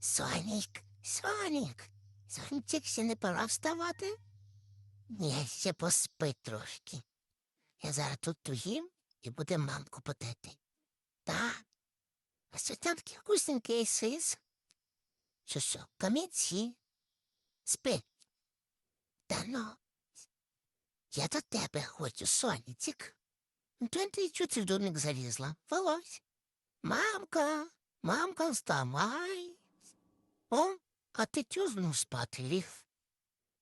Сонік, Сонік, Сончик, ще не пора вставати? Ні, ще поспи трошки. Я зараз тут поїм і буде мамку потети. Так. А що вкусненький сис? Що що, камінці? Спи. Та ну. Я до тебе хочу, Сонічик. Ну, ти чого ти в домик залізла? Волось. Мамка, мамка, вставай. О, а ти чого знов спати ліг?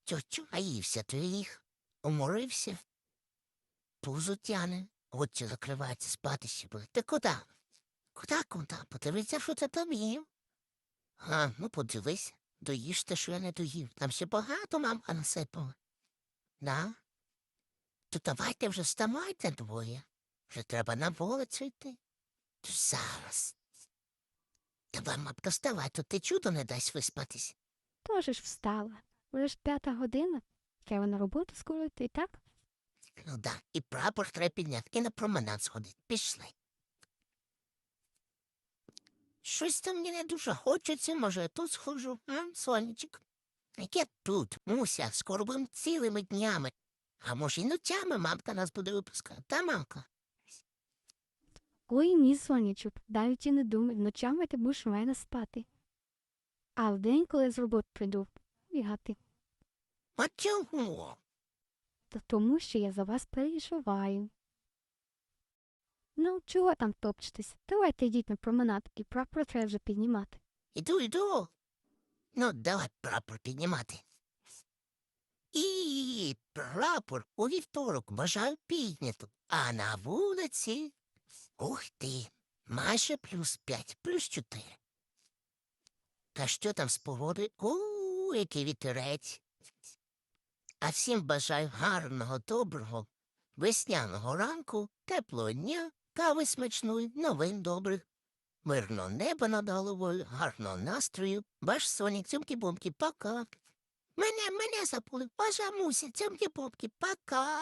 Тьотю, а ївся ти ліг? Уморився? Пузо тяне, очі закриваються, спати ще буде. Ти куди? Куди, куди? Подивися, що ти там їв. А, ну подивись, доїж те, що я не доїв. Там ще багато мамка насипала. Да? То давайте вже вставайте двоє. Вже треба на вулицю йти. То зараз. Давай, мапка, вставай, то ти чудо не дасть виспатись. Тоже ж встала. Вже ж п'ята година. Треба на роботу скоро йти, так? Ну да, і прапор треба підняти, і на променад сходити. Пішли. Щось там мені не дуже хочеться, може, я тут схожу, а, сонечок? Яке тут, Муся, скоро будем цілими днями. А може, і ночами мамка нас буде випускати, та мамка? Ой, ні, сонячок, навіть і не думай, ночами ти будеш у мене спати. А вдень, коли з роботи прийду, бігати. А чого? Та тому, що я за вас переживаю. Ну, чого там топчетесь? Давайте йдіть на променад, і прапор треба вже піднімати. Іду, іду. Ну, давай прапор піднімати. І прапор у вівторок бажаю піднято, а на вулиці. Ух ти, майже плюс п'ять, плюс чотири. Та що там з погоди? У, який вітерець. А всім бажаю гарного, доброго, весняного ранку, теплого дня, кави смачної, новин добрих. Мирного неба над головою, гарного настрою, ваш сонік, цьомкі-бомки, пока. Мене, мене забули, ваша муся, цьомкі-бомки, пока.